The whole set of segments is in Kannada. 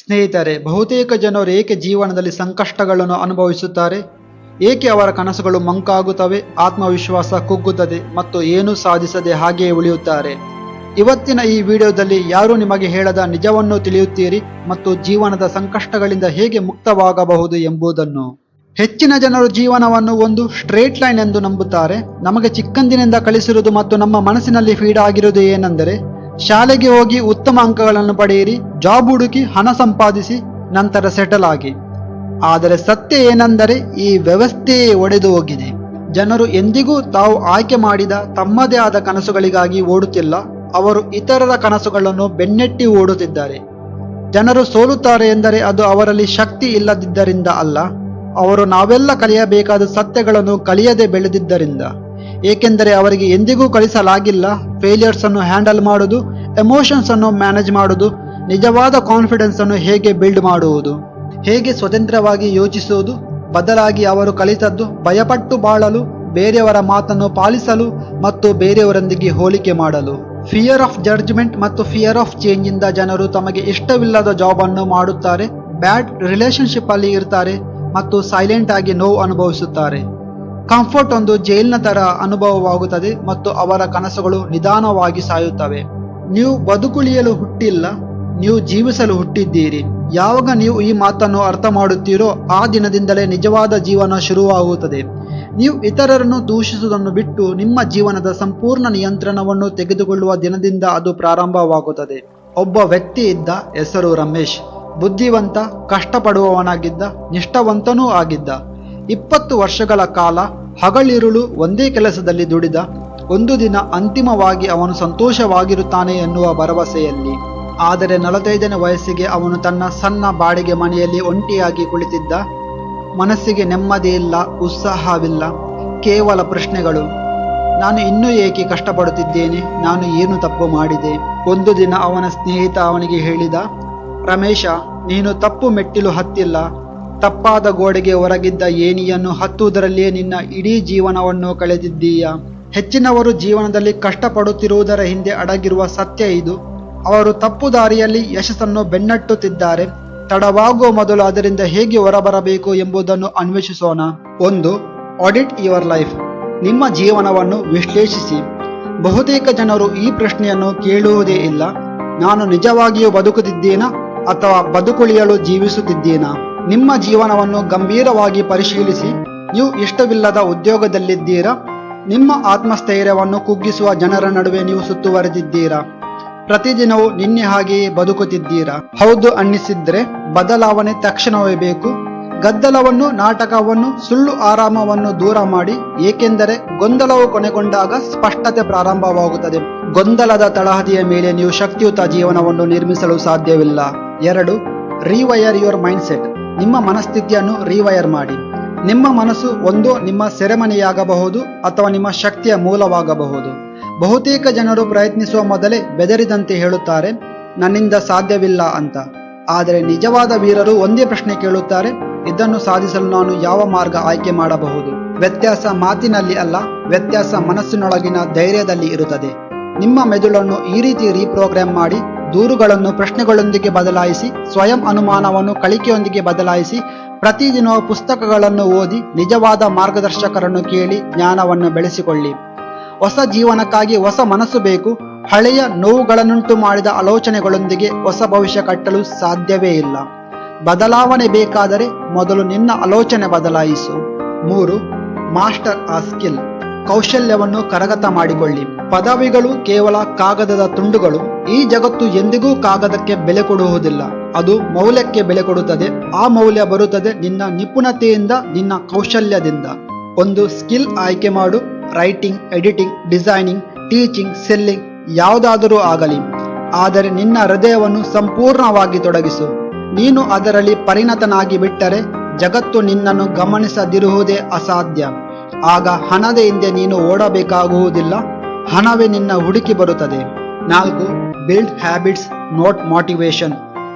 ಸ್ನೇಹಿತರೆ, ಬಹುತೇಕ ಜನರು ಏಕೆ ಜೀವನದಲ್ಲಿ ಸಂಕಷ್ಟಗಳನ್ನು ಅನುಭವಿಸುತ್ತಾರೆ? ಏಕೆ ಅವರ ಕನಸುಗಳು ಮಂಕಾಗುತ್ತವೆ? ಆತ್ಮವಿಶ್ವಾಸ ಕುಗ್ಗುತ್ತದೆ ಮತ್ತು ಏನೂ ಸಾಧಿಸದೆ ಹಾಗೆಯೇ ಉಳಿಯುತ್ತಾರೆ. ಇವತ್ತಿನ ಈ ವಿಡಿಯೋದಲ್ಲಿ ಯಾರು ನಿಮಗೆ ಹೇಳದ ನಿಜವನ್ನು ತಿಳಿಯುತ್ತೀರಿ ಮತ್ತು ಜೀವನದ ಸಂಕಷ್ಟಗಳಿಂದ ಹೇಗೆ ಮುಕ್ತವಾಗಬಹುದು ಎಂಬುದನ್ನು? ಹೆಚ್ಚಿನ ಜನರು ಜೀವನವನ್ನು ಒಂದು ಸ್ಟ್ರೇಟ್ ಲೈನ್ ಎಂದು ನಂಬುತ್ತಾರೆ. ನಮಗೆ ಚಿಕ್ಕಂದಿನಿಂದ ಕಲಿಸಿರುವುದು ಮತ್ತು ನಮ್ಮ ಮನಸ್ಸಿನಲ್ಲಿ ಫೀಡ್ ಆಗಿರುವುದು ಏನೆಂದರೆ ಶಾಲೆಗೆ ಹೋಗಿ ಉತ್ತಮ ಅಂಕಗಳನ್ನು ಪಡೆಯಿರಿ, ಜಾಬ್ ಹುಡುಕಿ ಹಣ ಸಂಪಾದಿಸಿ ನಂತರ ಸೆಟಲ್ ಆಗಿ. ಆದರೆ ಸತ್ಯ ಏನೆಂದರೆ ಈ ವ್ಯವಸ್ಥೆಯೇ ಒಡೆದು ಹೋಗಿದೆ. ಜನರು ಎಂದಿಗೂ ತಾವು ಆಯ್ಕೆ ಮಾಡಿದ ತಮ್ಮದೇ ಆದ ಕನಸುಗಳಿಗಾಗಿ ಓಡುತ್ತಿಲ್ಲ, ಅವರು ಇತರರ ಕನಸುಗಳನ್ನು ಬೆನ್ನೆಟ್ಟಿ ಓಡುತ್ತಿದ್ದಾರೆ. ಜನರು ಸೋಲುತ್ತಾರೆ ಎಂದರೆ ಅದು ಅವರಲ್ಲಿ ಶಕ್ತಿ ಇಲ್ಲದಿದ್ದರಿಂದ ಅಲ್ಲ, ಅವರು ನಾವೆಲ್ಲ ಕಲಿಯಬೇಕಾದ ಸತ್ಯಗಳನ್ನು ಕಲಿಯದೆ ಬೆಳೆದಿದ್ದರಿಂದ. ಏಕೆಂದರೆ ಅವರಿಗೆ ಎಂದಿಗೂ ಕಳಿಸಲಾಗಿಲ್ಲ. ಫೇಲಿಯರ್ಸ್ ಅನ್ನು ಹ್ಯಾಂಡಲ್ ಮಾಡುವುದು ಎಮೋಷನ್ಸ್ ಅನ್ನು ಮ್ಯಾನೇಜ್ ಮಾಡುವುದು, ನಿಜವಾದ ಕಾನ್ಫಿಡೆನ್ಸ್ ಅನ್ನು ಹೇಗೆ ಬಿಲ್ಡ್ ಮಾಡುವುದು, ಹೇಗೆ ಸ್ವತಂತ್ರವಾಗಿ ಯೋಚಿಸುವುದು, ಬದಲಾಗಿ ಅವರು ಕಲಿತದ್ದು, ಭಯಪಟ್ಟು ಬಾಳಲು, ಬೇರೆಯವರ ಮಾತನ್ನು ಪಾಲಿಸಲು ಮತ್ತು ಬೇರೆಯವರೊಂದಿಗೆ ಹೋಲಿಕೆ ಮಾಡಲು. ಫಿಯರ್ ಆಫ್ ಜಡ್ಜ್ಮೆಂಟ್ ಮತ್ತು ಫಿಯರ್ ಆಫ್ ಚೇಂಜ್ ಇಂದ ಜನರು ತಮಗೆ ಇಷ್ಟವಿಲ್ಲದ ಜಾಬ್ ಅನ್ನು ಮಾಡುತ್ತಾರೆ ಬ್ಯಾಡ್ ರಿಲೇಶನ್ಶಿಪ್ ಅಲ್ಲಿ ಇರ್ತಾರೆ ಮತ್ತು ಸೈಲೆಂಟ್ ಆಗಿ ನೋವು ಅನುಭವಿಸುತ್ತಾರೆ. ಕಂಫರ್ಟ್ ಒಂದು ಜೈಲ್ನ ತರ ಅನುಭವವಾಗುತ್ತದೆ ಮತ್ತು ಅವರ ಕನಸುಗಳು ನಿಧಾನವಾಗಿ ಸಾಯುತ್ತವೆ. ನೀವು ಬದುಕುಳಿಯಲು ಹುಟ್ಟಿಲ್ಲ, ನೀವು ಜೀವಿಸಲು ಹುಟ್ಟಿದ್ದೀರಿ. ಯಾವಾಗ ನೀವು ಈ ಮಾತನ್ನು ಅರ್ಥ ಮಾಡುತ್ತೀರೋ ಆ ದಿನದಿಂದಲೇ ನಿಜವಾದ ಜೀವನ ಶುರುವಾಗುತ್ತದೆ. ನೀವು ಇತರರನ್ನು ದೂಷಿಸುವುದನ್ನು ಬಿಟ್ಟು ನಿಮ್ಮ ಜೀವನದ ಸಂಪೂರ್ಣ ನಿಯಂತ್ರಣವನ್ನು ತೆಗೆದುಕೊಳ್ಳುವ ದಿನದಿಂದ ಅದು ಪ್ರಾರಂಭವಾಗುತ್ತದೆ. ಒಬ್ಬ ವ್ಯಕ್ತಿ ಇದ್ದ ಹೆಸರು ರಮೇಶ್. ಬುದ್ಧಿವಂತ, ಕಷ್ಟಪಡುವವನಾಗಿದ್ದ, ನಿಷ್ಠಾವಂತನೂ ಆಗಿದ್ದ. ಇಪ್ಪತ್ತು ವರ್ಷಗಳ ಕಾಲ ಹಗಲಿರುಳು ಒಂದೇ ಕೆಲಸದಲ್ಲಿ ದುಡಿದ, ಒಂದು ದಿನ ಅಂತಿಮವಾಗಿ ಅವನು ಸಂತೋಷವಾಗಿರುತ್ತಾನೆ ಎನ್ನುವ ಭರವಸೆಯಲ್ಲಿ. ಆದರೆ ನಲವತ್ತೈದನೇ ವಯಸ್ಸಿಗೆ ಅವನು ತನ್ನ ಸಣ್ಣ ಬಾಡಿಗೆ ಮನೆಯಲ್ಲಿ ಒಂಟಿಯಾಗಿ ಕುಳಿತಿದ್ದ. ಮನಸ್ಸಿಗೆ ನೆಮ್ಮದಿ ಇಲ್ಲ, ಉತ್ಸಾಹವಿಲ್ಲ, ಕೇವಲ ಪ್ರಶ್ನೆಗಳು. ನಾನು ಇನ್ನೂ ಏಕೆ ಕಷ್ಟಪಡುತ್ತಿದ್ದೇನೆ? ನಾನು ಏನು ತಪ್ಪು ಮಾಡಿದೆ? ಒಂದು ದಿನ ಅವನ ಸ್ನೇಹಿತ ಅವನಿಗೆ ಹೇಳಿದ, ರಮೇಶ, ನೀನು ತಪ್ಪು ಮೆಟ್ಟಿಲು ಹತ್ತಿಲ್ಲ. ತಪ್ಪಾದ ಗೋಡೆಗೆ ಹೊರಗಿದ್ದ ಏಣಿಯನ್ನು ಹತ್ತುವುದರಲ್ಲಿಯೇ ನಿನ್ನ ಇಡೀ ಜೀವನವನ್ನು ಕಳೆದಿದ್ದೀಯ? ಹೆಚ್ಚಿನವರು ಜೀವನದಲ್ಲಿ ಕಷ್ಟಪಡುತ್ತಿರುವುದರ ಹಿಂದೆ ಅಡಗಿರುವ ಸತ್ಯ ಇದು. ಅವರು ತಪ್ಪು ದಾರಿಯಲ್ಲಿ ಯಶಸ್ಸನ್ನು ಬೆನ್ನಟ್ಟುತ್ತಿದ್ದಾರೆ. ತಡವಾಗುವ ಮೊದಲು ಅದರಿಂದ ಹೇಗೆ ಹೊರಬರಬೇಕು ಎಂಬುದನ್ನು ಅನ್ವೇಷಿಸೋಣ. ಒಂದು ಆಡಿಟ್ ಯುವರ್ ಲೈಫ್ ನಿಮ್ಮ ಜೀವನವನ್ನು ವಿಶ್ಲೇಷಿಸಿ. ಬಹುತೇಕ ಜನರು ಈ ಪ್ರಶ್ನೆಯನ್ನು ಕೇಳುವುದೇ ಇಲ್ಲ. ನಾನು ನಿಜವಾಗಿಯೂ ಬದುಕುತ್ತಿದ್ದೇನಾ ಅಥವಾ ಬದುಕುಳಿಯಲು ಜೀವಿಸುತ್ತಿದ್ದೇನಾ? ನಿಮ್ಮ ಜೀವನವನ್ನು ಗಂಭೀರವಾಗಿ ಪರಿಶೀಲಿಸಿ, ನೀವು ಇಷ್ಟವಿಲ್ಲದ ಉದ್ಯೋಗದಲ್ಲಿದ್ದೀರಾ? ನಿಮ್ಮ ಆತ್ಮಸ್ಥೈರ್ಯವನ್ನು ಕುಗ್ಗಿಸುವ ಜನರ ನಡುವೆ ನೀವು ಸುತ್ತುವರೆದಿದ್ದೀರಾ? ಪ್ರತಿದಿನವೂ ನಿನ್ನೆ ಹಾಗೆಯೇ ಬದುಕುತ್ತಿದ್ದೀರಾ? ಹೌದು ಅನ್ನಿಸಿದ್ರೆ ಬದಲಾವಣೆ ತಕ್ಷಣವೇ ಬೇಕು. ಗದ್ದಲವನ್ನು, ನಾಟಕವನ್ನು, ಸುಳ್ಳು ಆರಾಮವನ್ನು ದೂರ ಮಾಡಿ, ಏಕೆಂದರೆ ಗೊಂದಲವು ಕೊನೆಗೊಂಡಾಗ ಸ್ಪಷ್ಟತೆ ಪ್ರಾರಂಭವಾಗುತ್ತದೆ. ಗೊಂದಲದ ತಳಹದಿಯ ಮೇಲೆ ನೀವು ಶಕ್ತಿಯುತ ಜೀವನವನ್ನು ನಿರ್ಮಿಸಲು ಸಾಧ್ಯವಿಲ್ಲ. ಎರಡು ರಿವೈರ್ ಯುವರ್ ಮೈಂಡ್ ಸೆಟ್ ನಿಮ್ಮ ಮನಸ್ಥಿತಿಯನ್ನು ರಿವೈರ್ ಮಾಡಿ. ನಿಮ್ಮ ಮನಸ್ಸು ಒಂದು ನಿಮ್ಮ ಸೆರೆಮನೆಯಾಗಬಹುದು ಅಥವಾ ನಿಮ್ಮ ಶಕ್ತಿಯ ಮೂಲವಾಗಬಹುದು. ಬಹುತೇಕ ಜನರು ಪ್ರಯತ್ನಿಸುವ ಮೊದಲೇ ಬೆದರಿದಂತೆ ಹೇಳುತ್ತಾರೆ, ನನ್ನಿಂದ ಸಾಧ್ಯವಿಲ್ಲ ಅಂತ. ಆದರೆ ನಿಜವಾದ ವೀರರು ಒಂದೇ ಪ್ರಶ್ನೆ ಕೇಳುತ್ತಾರೆ, ಇದನ್ನು ಸಾಧಿಸಲು ನಾನು ಯಾವ ಮಾರ್ಗ ಆಯ್ಕೆ ಮಾಡಬಹುದು? ವ್ಯತ್ಯಾಸ ಮಾತಿನಲ್ಲಿ ಅಲ್ಲ, ವ್ಯತ್ಯಾಸ ಮನಸ್ಸಿನೊಳಗಿನ ಧೈರ್ಯದಲ್ಲಿ ಇರುತ್ತದೆ. ನಿಮ್ಮ ಮೆದುಳನ್ನು ಈ ರೀತಿ ರೀಪ್ರೋಗ್ರಾಮ್ ಮಾಡಿ ದೂರುಗಳನ್ನು ಪ್ರಶ್ನೆಗಳೊಂದಿಗೆ ಬದಲಾಯಿಸಿ, ಸ್ವಯಂ ಅನುಮಾನವನ್ನು ಕಲಿಕೆಯೊಂದಿಗೆ ಬದಲಾಯಿಸಿ, ಪ್ರತಿದಿನವೂ ಪುಸ್ತಕಗಳನ್ನು ಓದಿ, ನಿಜವಾದ ಮಾರ್ಗದರ್ಶಕರನ್ನು ಕೇಳಿ ಜ್ಞಾನವನ್ನು ಬೆಳೆಸಿಕೊಳ್ಳಿ. ಹೊಸ ಜೀವನಕ್ಕಾಗಿ ಹೊಸ ಮನಸ್ಸು ಬೇಕು, ಹಳೆಯ ನೋವುಗಳನ್ನುಂಟು ಮಾಡಿದ ಆಲೋಚನೆಗಳೊಂದಿಗೆ ಹೊಸ ಭವಿಷ್ಯ ಕಟ್ಟಲು ಸಾಧ್ಯವೇ ಇಲ್ಲ. ಬದಲಾವಣೆ ಬೇಕಾದರೆ ಮೊದಲು ನಿನ್ನ ಆಲೋಚನೆ ಬದಲಾಯಿಸು. ಮೂರು, ಮಾಸ್ಟರ್ ಆ ಸ್ಕಿಲ್, ಕೌಶಲ್ಯವನ್ನು ಕರಗತ ಮಾಡಿಕೊಳ್ಳಿ. ಪದವಿಗಳು ಕೇವಲ ಕಾಗದದ ತುಂಡುಗಳು. ಈ ಜಗತ್ತು ಎಂದಿಗೂ ಕಾಗದಕ್ಕೆ ಬೆಲೆ ಕೊಡುವುದಿಲ್ಲ. ಅದು ಮೌಲ್ಯಕ್ಕೆ ಬೆಲೆ ಕೊಡುತ್ತದೆ. ಆ ಮೌಲ್ಯ ಬರುತ್ತದೆ ನಿನ್ನ ನಿಪುಣತೆಯಿಂದ, ನಿನ್ನ ಕೌಶಲ್ಯದಿಂದ. ಒಂದು ಸ್ಕಿಲ್ ಆಯ್ಕೆ ಮಾಡು. Writing, editing, designing, teaching, selling ಯಾವುದಾದರೂ ಆಗಲಿ. ಆದರೆ ನಿನ್ನ ಹೃದಯವನ್ನು ಸಂಪೂರ್ಣವಾಗಿ ತೊಡಗಿಸು. ನೀನು ಅದರಲ್ಲಿ ಪರಿಣತನಾಗಿ ಬಿಟ್ಟರೆ ಜಗತ್ತು ನಿನ್ನನ್ನು ಗಮನಿಸದಿರುವುದೇ ಅಸಾಧ್ಯ. ಆಗ ಹಣದ ಹಿಂದೆ ನೀನು ಓಡಬೇಕಾಗುವುದಿಲ್ಲ. ಹಣವೇ ನಿನ್ನ ಹುಡುಕಿ ಬರುತ್ತದೆ. ನಾಲ್ಕು ಬಿಲ್ಡ್ ಹ್ಯಾಬಿಟ್ಸ್ ನೋಟ್ ಮೋಟಿವೇಶನ್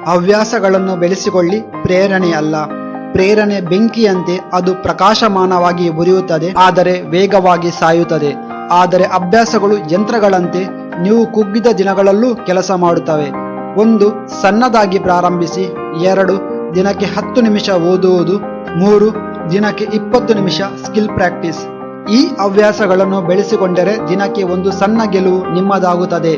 ಹವ್ಯಾಸಗಳನ್ನು ಬೆಳೆಸಿಕೊಳ್ಳಿ, ಪ್ರೇರಣೆ ಅಲ್ಲ. ಪ್ರೇರಣೆ ಬೆಂಕಿಯಂತೆ ಅದು ಪ್ರಕಾಶಮಾನವಾಗಿ ಉರಿಯುತ್ತದೆ, ಆದರೆ ವೇಗವಾಗಿ ಸಾಯುತ್ತದೆ. ಆದರೆ ಅಭ್ಯಾಸಗಳು ಯಂತ್ರಗಳಂತೆ ನೀವು ಕುಗ್ಗಿದ ದಿನಗಳಲ್ಲೂ ಕೆಲಸ ಮಾಡುತ್ತವೆ. ಒಂದು, ಸಣ್ಣದಾಗಿ ಪ್ರಾರಂಭಿಸಿ. ಎರಡು, ದಿನಕ್ಕೆ ಹತ್ತು ನಿಮಿಷ ಓದುವುದು. ಮೂರು, ದಿನಕ್ಕೆ ಇಪ್ಪತ್ತು ನಿಮಿಷ ಸ್ಕಿಲ್ ಪ್ರಾಕ್ಟೀಸ್ ಈ ಹವ್ಯಾಸಗಳನ್ನು ಬೆಳೆಸಿಕೊಂಡರೆ ದಿನಕ್ಕೆ ಒಂದು ಸಣ್ಣ ಗೆಲುವು ನಿಮ್ಮದಾಗುತ್ತದೆ.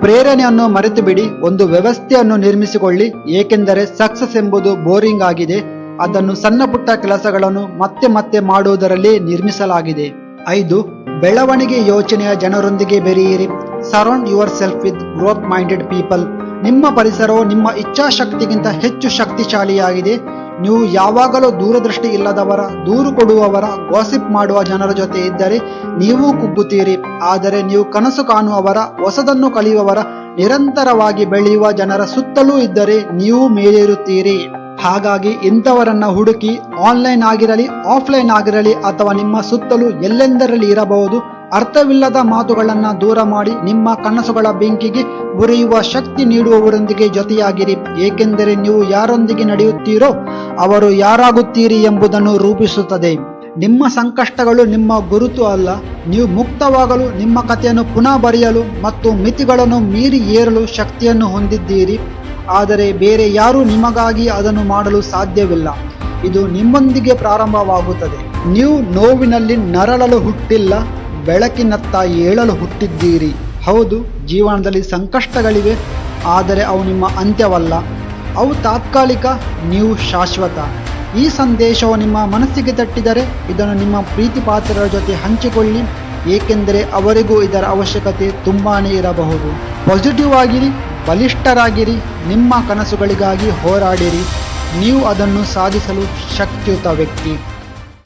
ಪ್ರೇರಣೆಯನ್ನು ಮರೆತು ಬಿಡಿ ಒಂದು ವ್ಯವಸ್ಥೆಯನ್ನು ನಿರ್ಮಿಸಿಕೊಳ್ಳಿ, ಏಕೆಂದರೆ ಸಕ್ಸಸ್ ಎಂಬುದು ಬೋರಿಂಗ್ ಆಗಿದೆ. ಅದನ್ನು ಸಣ್ಣ ಪುಟ್ಟ ಕೆಲಸಗಳನ್ನು ಮತ್ತೆ ಮತ್ತೆ ಮಾಡುವುದರಲ್ಲಿ ನಿರ್ಮಿಸಲಾಗಿದೆ. ಐದು, ಬೆಳವಣಿಗೆ ಯೋಚನೆಯ ಜನರೊಂದಿಗೆ ಬೆರೆಯಿರಿ. Surround yourself with growth minded people ನಿಮ್ಮ ಪರಿಸರವು ನಿಮ್ಮ ಇಚ್ಛಾಶಕ್ತಿಗಿಂತ ಹೆಚ್ಚು ಶಕ್ತಿಶಾಲಿಯಾಗಿದೆ. ನೀವು ಯಾವಾಗಲೂ ದೂರದೃಷ್ಟಿ ಇಲ್ಲದವರ, ದೂರು ಕೊಡುವವರ ಗಾಸಿಪ್ ಮಾಡುವ ಜನರ ಜೊತೆ ಇದ್ದರೆ ನೀವು ಕುಗ್ಗುತ್ತೀರಿ. ಆದರೆ ನೀವು ಕನಸು ಕಾಣುವವರ, ಹೊಸದನ್ನು ಕಲಿಯುವವರ, ನಿರಂತರವಾಗಿ ಬೆಳೆಯುವ ಜನರ ಸುತ್ತಲೂ ಇದ್ದರೆ ನೀವು ಮೇಲೇರುತ್ತೀರಿ. ಹಾಗಾಗಿ ಇಂಥವರನ್ನ ಹುಡುಕಿ ಆನ್ಲೈನ್ ಆಗಿರಲಿ ಆಫ್ಲೈನ್ ಆಗಿರಲಿ, ಅಥವಾ ನಿಮ್ಮ ಸುತ್ತಲೂ ಎಲ್ಲೆಂದರಲ್ಲಿ ಇರಬಹುದು ಅರ್ಥವಿಲ್ಲದ ಮಾತುಗಳನ್ನು ದೂರ ಮಾಡಿ ನಿಮ್ಮ ಕನಸುಗಳ ಬೆಂಕಿಗೆ ಉರಿಯುವ ಶಕ್ತಿ ನೀಡುವವರೊಂದಿಗೆ ಜೊತೆಯಾಗಿರಿ. ಏಕೆಂದರೆ ನೀವು ಯಾರೊಂದಿಗೆ ನಡೆಯುತ್ತೀರೋ ಅವರು ಯಾರಾಗುತ್ತೀರಿ ಎಂಬುದನ್ನು ರೂಪಿಸುತ್ತದೆ. ನಿಮ್ಮ ಸಂಕಷ್ಟಗಳು ನಿಮ್ಮ ಗುರುತು ಅಲ್ಲ. ನೀವು ಮುಕ್ತವಾಗಲು ನಿಮ್ಮ ಕಥೆಯನ್ನು ಪುನಃ ಬರೆಯಲು ಮತ್ತು ಮಿತಿಗಳನ್ನು ಮೀರಿ ಏರಲು ಶಕ್ತಿಯನ್ನು ಹೊಂದಿದ್ದೀರಿ. ಆದರೆ ಬೇರೆ ಯಾರೂ ನಿಮಗಾಗಿ ಅದನ್ನು ಮಾಡಲು ಸಾಧ್ಯವಿಲ್ಲ. ಇದು ನಿಮ್ಮೊಂದಿಗೆ ಪ್ರಾರಂಭವಾಗುತ್ತದೆ. ನೀವು ನೋವಿನಲ್ಲಿ ನರಳಲು ಹುಟ್ಟಿಲ್ಲ. ಬೆಳಕಿನತ್ತ ಏಳಲು ಹುಟ್ಟಿದ್ದೀರಿ. ಹೌದು, ಜೀವನದಲ್ಲಿ ಸಂಕಷ್ಟಗಳಿವೆ, ಆದರೆ ಅವು ನಿಮ್ಮ ಅಂತ್ಯವಲ್ಲ. ಅವು ತಾತ್ಕಾಲಿಕ, ನೀವು ಶಾಶ್ವತ. ಈ ಸಂದೇಶವು ನಿಮ್ಮ ಮನಸ್ಸಿಗೆ ತಟ್ಟಿದರೆ ಇದನ್ನು ನಿಮ್ಮ ಪ್ರೀತಿ ಪಾತ್ರರ ಜೊತೆ ಹಂಚಿಕೊಳ್ಳಿ, ಏಕೆಂದರೆ ಅವರಿಗೂ ಇದರ ಅವಶ್ಯಕತೆ ತುಂಬಾ ಇರಬಹುದು. ಪಾಸಿಟಿವ್ ಆಗಿರಿ, ಬಲಿಷ್ಠರಾಗಿರಿ, ನಿಮ್ಮ ಕನಸುಗಳಿಗಾಗಿ ಹೋರಾಡಿರಿ. ನೀವು ಅದನ್ನು ಸಾಧಿಸಲು ಶಕ್ತಿಯುತ ವ್ಯಕ್ತಿ.